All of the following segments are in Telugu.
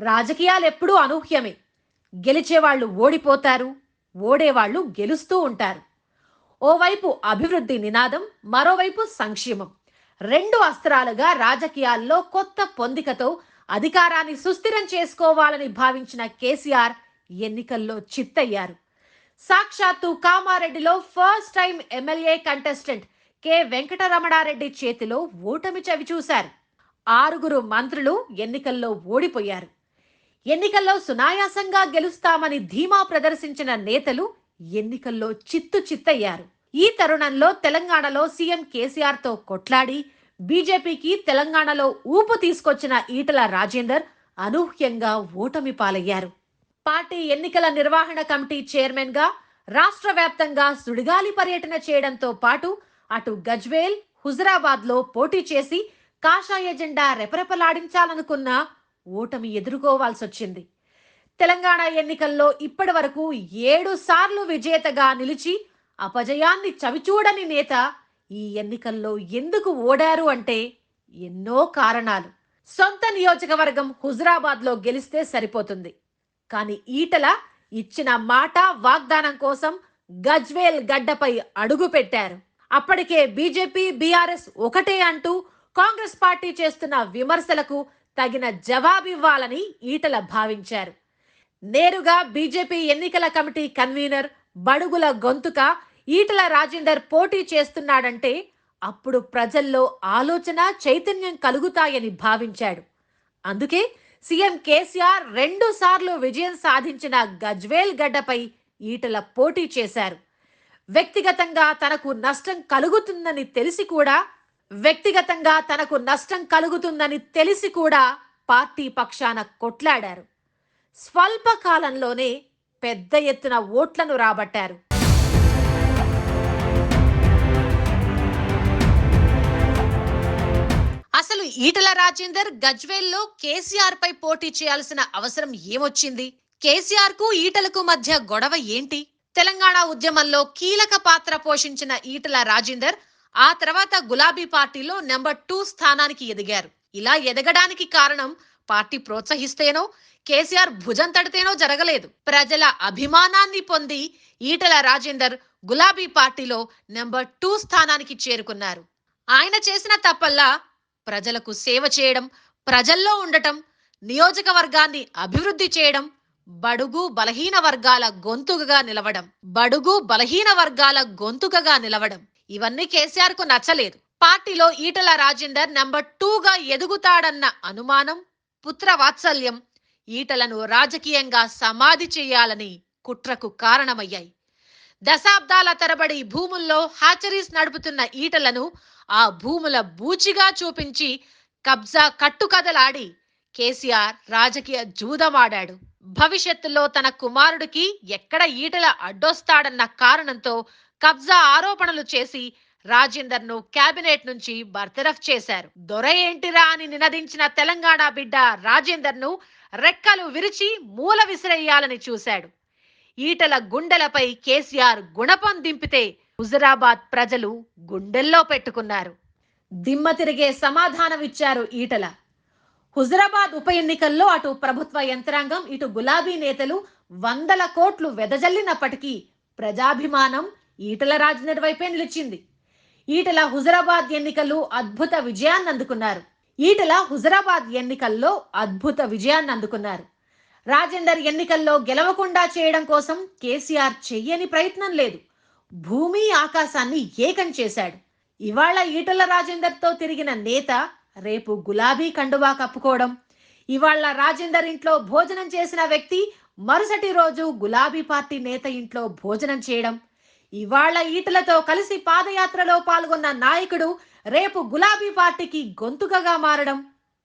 రాజకీయాలు ఎప్పుడూ అనూహ్యమే. గెలిచేవాళ్ళు ఓడిపోతారు ఓడేవాళ్ళు గెలుస్తూ ఉంటారు. ఓవైపు అభివృద్ధి నినాదం మరోవైపు సంక్షేమం. రెండు అస్త్రాలుగా రాజకీయాల్లో కొత్త పొందికతో అధికారాన్ని సుస్థిరం చేసుకోవాలని భావించిన కేసీఆర్ ఎన్నికల్లో చిత్తయ్యారు. సాక్షాత్తు కామారెడ్డిలో first time MLA contestant K. Venkataramana Reddy చేతిలో ఓటమి చవి చూశారు ఆరుగురు మంత్రులు ఎన్నికల్లో ఓడిపోయారు. ఎన్నికల్లో సునాయాసంగా గెలుస్తామని ధీమా ప్రదర్శించిన నేతలు ఎన్నికల్లో చిత్తు చిత్తయ్యారు. ఈ తరుణంలో తెలంగాణలో సీఎం కేసీఆర్తో కొట్లాడి బీజేపీకి తెలంగాణలో ఊపు తీసుకొచ్చిన ఈటల రాజేందర్ అనూహ్యంగా ఓటమి పాలయ్యారు. పార్టీ ఎన్నికల నిర్వహణ కమిటీ చైర్మన్గా రాష్ట్ర వ్యాప్తంగా సుడిగాలి పర్యటన చేయడంతో పాటు అటు గజ్వేల్ హుజరాబాద్లో పోటీ చేసి కాషాయ జెండా రెపరెపలాడించాలనుకున్న ఓటమి ఎదుర్కోవాల్సొచ్చింది. తెలంగాణ ఎన్నికల్లో ఇప్పటి వరకు ఏడు సార్లు విజేతగా నిలిచి అపజయాన్ని చవిచూడని నేత ఈ ఎన్నికల్లో ఎందుకు ఓడారు అంటే ఎన్నో కారణాలు. సొంత నియోజకవర్గం హుజరాబాద్లో గెలిస్తే సరిపోతుంది. కానీ ఈటల ఇచ్చిన మాట వాగ్దానం కోసం గజ్వేల్ గడ్డపై అడుగు పెట్టారు. అప్పటికే బీజేపీ బీఆర్ఎస్ ఒకటే అంటూ కాంగ్రెస్ పార్టీ చేస్తున్న విమర్శలకు తగిన జవాబివ్వాలని ఈటల భావించారు. నేరుగా బీజేపీ ఎన్నికల కమిటీ కన్వీనర్ బడుగుల గొంతుక ఈటల రాజేందర్ పోటీ చేస్తున్నాడంటే అప్పుడు ప్రజల్లో ఆలోచన చైతన్యం కలుగుతాయని భావించాడు. అందుకే సీఎం కేసీఆర్ రెండు సార్లు విజయం సాధించిన గజ్వేల్ గడ్డపై ఈటల పోటీ చేశారు. వ్యక్తిగతంగా తనకు నష్టం కలుగుతుందని తెలిసి కూడా వ్యక్తిగతంగా తనకు నష్టం కలుగుతుందని తెలిసి కూడా పార్టీ పక్షాన కొట్లాడారు. స్వల్ప కాలంలోనే పెద్ద ఎత్తున ఓట్లను రాబట్టారు. అసలు ఈటల రాజేందర్ గజ్వేల్లో కేసీఆర్ పై పోటీ చేయాల్సిన అవసరం ఏమొచ్చింది? కేసీఆర్కు ఈటలకు మధ్య గొడవ ఏంటి? తెలంగాణ ఉద్యమంలో కీలక పాత్ర పోషించిన ఈటల రాజేందర్ ఆ తర్వాత గులాబీ పార్టీలో నెంబర్ టూ స్థానానికి ఎదిగారు. ఇలా ఎదగడానికి కారణం పార్టీ ప్రోత్సహిస్తేనో కేసీఆర్ భుజం తడితేనో జరగలేదు. ప్రజల అభిమానాన్ని పొంది ఈటల రాజేందర్ గులాబీ పార్టీలో నెంబర్ టూ స్థానానికి చేరుకున్నారు. ఆయన చేసిన తప్పల్లా ప్రజలకు సేవ చేయడం ప్రజల్లో ఉండటం నియోజకవర్గాన్ని అభివృద్ధి చేయడం బడుగు బలహీన వర్గాల గొంతుకగా నిలవడం బడుగు బలహీన వర్గాల గొంతుకగా నిలవడం. ఇవన్నీ కేసీఆర్కు నచ్చలేదు. పార్టీలో ఈటల రాజేందర్ నెంబర్ టూగా ఎదుగుతాడన్న అనుమానం పుత్ర వాత్సల్యం ఈటలను రాజకీయంగా సమాధి చేయాలని కుట్రకు కారణమయ్యాయి. దశాబ్దాల తరబడి భూముల్లో హ్యాచరీస్ నడుపుతున్న ఈటలను ఆ భూముల బూచిగా చూపించి కబ్జా కట్టుకదలాడి కేసీఆర్ రాజకీయ జూదమాడాడు. భవిష్యత్తులో తన కుమారుడికి ఎక్కడ ఈటల అడ్డొస్తాడన్న కారణంతో కబ్జా ఆరోపణలు చేసి రాజేందర్ను కేబినెట్ నుంచి బర్తరఫ్ చేశారు. దొర ఏంటిరా అని నినదించిన తెలంగాణ బిడ్డ రాజేందర్ను రెక్కలు విరిచి మూల విసిరేయాలని చూశాడు. ఈటల గుండెలపై కేసీఆర్ గుణపం దింపితే హుజరాబాద్ ప్రజలు గుండెల్లో పెట్టుకున్నారు. దిమ్మ తిరిగే సమాధానమిచ్చారు ఈటల. హుజరాబాద్ ఉప ఎన్నికల్లో అటు ప్రభుత్వ యంత్రాంగం ఇటు గులాబీ నేతలు వందల కోట్లు వెదజల్లినప్పటికీ ప్రజాభిమానం ఈటల రాజేందర్ వైపే నిలిచింది. ఈటల హుజరాబాద్ ఎన్నికలు అద్భుత విజయాన్ని అందుకున్నారు. ఈటల హుజరాబాద్ ఎన్నికల్లో అద్భుత విజయాన్ని అందుకున్నారు. రాజేందర్ ఎన్నికల్లో గెలవకుండా చేయడం కోసం కేసీఆర్ చెయ్యని ప్రయత్నం లేదు. భూమి ఆకాశాన్ని ఏకం చేశాడు. ఇవాళ ఈటల రాజేందర్తో తిరిగిన నేత రేపు గులాబీ కండువా కప్పుకోవడం. ఇవాళ రాజేందర్ ఇంట్లో భోజనం చేసిన వ్యక్తి మరుసటి రోజు గులాబీ పార్టీ నేత ఇంట్లో భోజనం చేయడం. ఇవాళ ఈటలతో కలిసి పాదయాత్రలో పాల్గొన్న నాయకుడు రేపు గులాబీ పార్టీకి గొంతుకగా మారడం.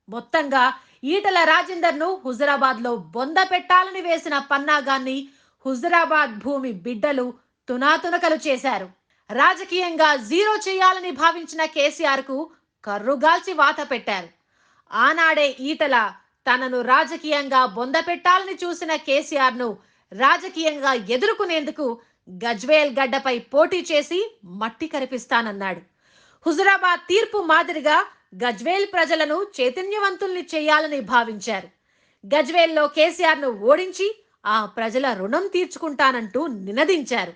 మొత్తంగా ఈటల రాజేందర్ను హుజరాబాద్లో బొంద పెట్టాలని వేసిన పన్నాగాన్ని హుజరాబాద్ భూమి బిడ్డలు తునాతునకలు చేశారు. రాజకీయంగా జీరో చేయాలని భావించిన కేసీఆర్కు కర్రుగాల్చి వాత పెట్టారు. ఆనాడే ఈటల తనను రాజకీయంగా బొంద పెట్టాలని చూసిన కేసీఆర్ను రాజకీయంగా ఎదుర్కొనేందుకు గజ్వేల్ గడ్డపై పోటీ చేసి మట్టి కరిపిస్తానన్నాడు. హుజురాబాద్ తీర్పు మాదిరిగా గజ్వేల్ ప్రజలను చైతన్యవంతుల్ని చేయాలని భావించారు. గజ్వేల్లో కేసీఆర్ను ఓడించి ఆ ప్రజల రుణం తీర్చుకుంటానంటూ నినదించారు.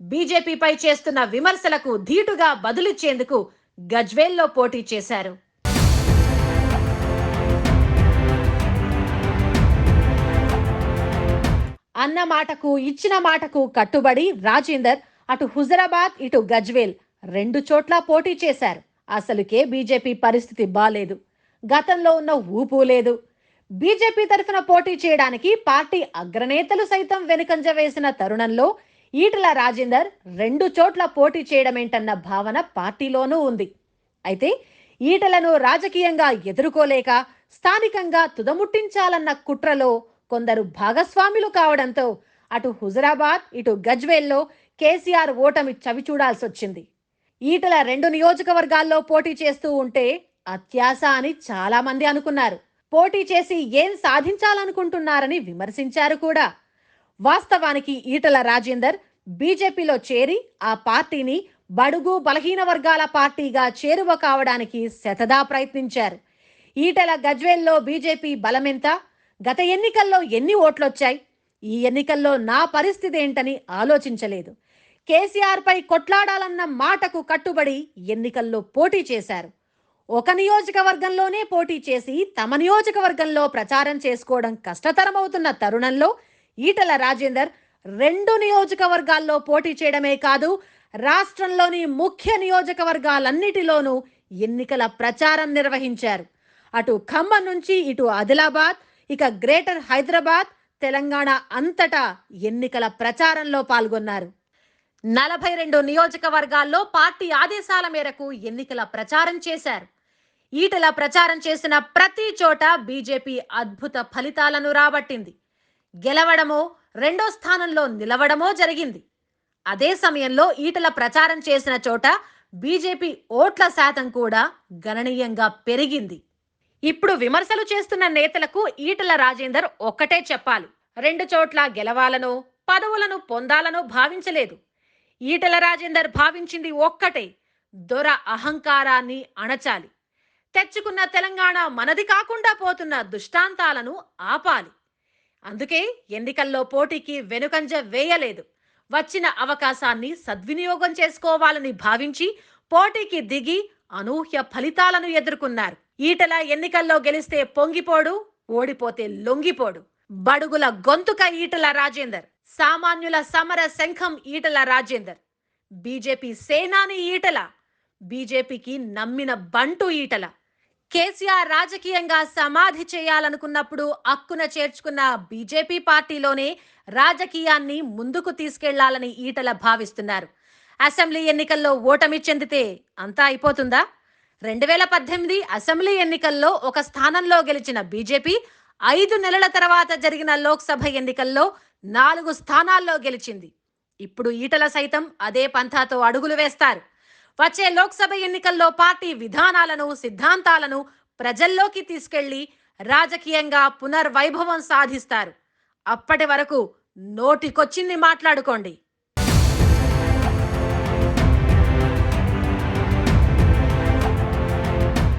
బీజేపీపై చేస్తున్న విమర్శలకు ధీటుగా బదులిచ్చేందుకు గజ్వేల్లో పోటీ చేశారు. అన్న మాటకు ఇచ్చిన మాటకు కట్టుబడి రాజేందర్ అటు హుజరాబాద్ ఇటు గజ్వేల్ రెండు చోట్ల పోటీ చేశారు. అసలుకే బీజేపీ పరిస్థితి బాలేదు. గతంలో ఉన్న ఊపు లేదు. బీజేపీ తరఫున పోటీ చేయడానికి పార్టీ అగ్రనేతలు సైతం వెనుకంజ వేసిన తరుణంలో ఈటల రాజేందర్ రెండు చోట్ల పోటీ చేయడమేంటన్న భావన పార్టీలోనూ ఉంది. అయితే ఈటలను రాజకీయంగా ఎదుర్కోలేక స్థానికంగా తుదముట్టించాలన్న కుట్రలో కొందరు భాగస్వాములు కావడంతో అటు హుజరాబాద్ ఇటు గజ్వేల్లో కేసీఆర్ ఓటమి చవిచూడాల్సి వచ్చింది ఈటల రెండు నియోజకవర్గాల్లో పోటీ చేస్తూ ఉంటే అత్యాస అని చాలా మంది అనుకున్నారు. పోటీ చేసి ఏం సాధించాలనుకుంటున్నారని విమర్శించారు కూడా. వాస్తవానికి ఈటల రాజేందర్ బీజేపీలో చేరి ఆ పార్టీని బడుగు బలహీన వర్గాల పార్టీగా చేరువ కావడానికి శతదా ప్రయత్నించారు. ఈటల గజ్వేల్లో బీజేపీ బలమెంత? గత ఎన్నికల్లో ఎన్ని ఓట్లొచ్చాయి? ఈ ఎన్నికల్లో నా పరిస్థితి ఏంటని ఆలోచించలేదు. కేసీఆర్పై కొట్లాడాలన్న మాటకు కట్టుబడి ఎన్నికల్లో పోటీ చేశారు. ఒక నియోజకవర్గంలోనే పోటీ చేసి తమ నియోజకవర్గంలో ప్రచారం చేసుకోవడం కష్టతరమవుతున్న తరుణంలో ఈటల రాజేందర్ రెండు నియోజకవర్గాల్లో పోటీ చేయడమే కాదు రాష్ట్రంలోని ముఖ్య నియోజకవర్గాలన్నిటిలోనూ ఎన్నికల ప్రచారం నిర్వహించారు. అటు ఖమ్మం నుంచి ఇటు ఆదిలాబాద్ ఇక గ్రేటర్ హైదరాబాద్ తెలంగాణ అంతటా ఎన్నికల ప్రచారంలో పాల్గొన్నారు. నలభై రెండు నియోజకవర్గాల్లో పార్టీ ఆదేశాల మేరకు ఎన్నికల ప్రచారం చేశారు. ఈటల ప్రచారం చేసిన ప్రతి చోట బీజేపీ అద్భుత ఫలితాలను రాబట్టింది. గెలవడమో రెండో స్థానంలో నిలవడమో జరిగింది. అదే సమయంలో ఈటల ప్రచారం చేసిన చోట బీజేపీ ఓట్ల శాతం కూడా గణనీయంగా పెరిగింది. ఇప్పుడు విమర్శలు చేస్తున్న నేతలకు ఈటల రాజేందర్ ఒక్కటే చెప్పాలి. రెండు చోట్ల గెలవాలను పదవులను పొందాలనో భావించలేదు. ఈటల రాజేందర్ భావించింది ఒక్కటే దొర అహంకారాన్ని అణచాలి. తెచ్చుకున్న తెలంగాణ మనది కాకుండా పోతున్న దుష్టాంతాలను ఆపాలి. అందుకే ఎన్నికల్లో పోటీకి వెనుకంజ వేయలేదు. వచ్చిన అవకాశాన్ని సద్వినియోగం చేసుకోవాలని భావించి పోటీకి దిగి అనూహ్య ఫలితాలను ఎదుర్కొన్నారు. ఈటల ఎన్నికల్లో గెలిస్తే పొంగిపోడు ఓడిపోతే లొంగిపోడు. బడుగుల గొంతుక ఈటల రాజేందర్. సామాన్యుల సమర శంఖం ఈటల రాజేందర్. బీజేపీ సేనాని ఈటల. బీజేపీకి నమ్మిన బంటు ఈటల. కేసీఆర్ రాజకీయంగా సమాధి చేయాలనుకున్నప్పుడు అక్కున చేర్చుకున్న బీజేపీ పార్టీలోనే రాజకీయాన్ని ముందుకు తీసుకెళ్ళాలని ఈటల భావిస్తున్నారు. అసెంబ్లీ ఎన్నికల్లో ఓటమి చెందితే అంతా అయిపోతుందా? రెండు వేల పద్దెనిమిది అసెంబ్లీ ఎన్నికల్లో ఒక స్థానంలో గెలిచిన బీజేపీ ఐదు నెలల తర్వాత జరిగిన లోక్సభ ఎన్నికల్లో నాలుగు స్థానాల్లో గెలిచింది. ఇప్పుడు ఈటల సైతం అదే పంథాతో అడుగులు వేస్తారు. వచ్చే లోక్సభ ఎన్నికల్లో పార్టీ విధానాలను సిద్ధాంతాలను ప్రజల్లోకి తీసుకెళ్ళి రాజకీయంగా పునర్వైభవం సాధిస్తారు. అప్పటి వరకు నోటికొచ్చింది మాట్లాడుకోండి.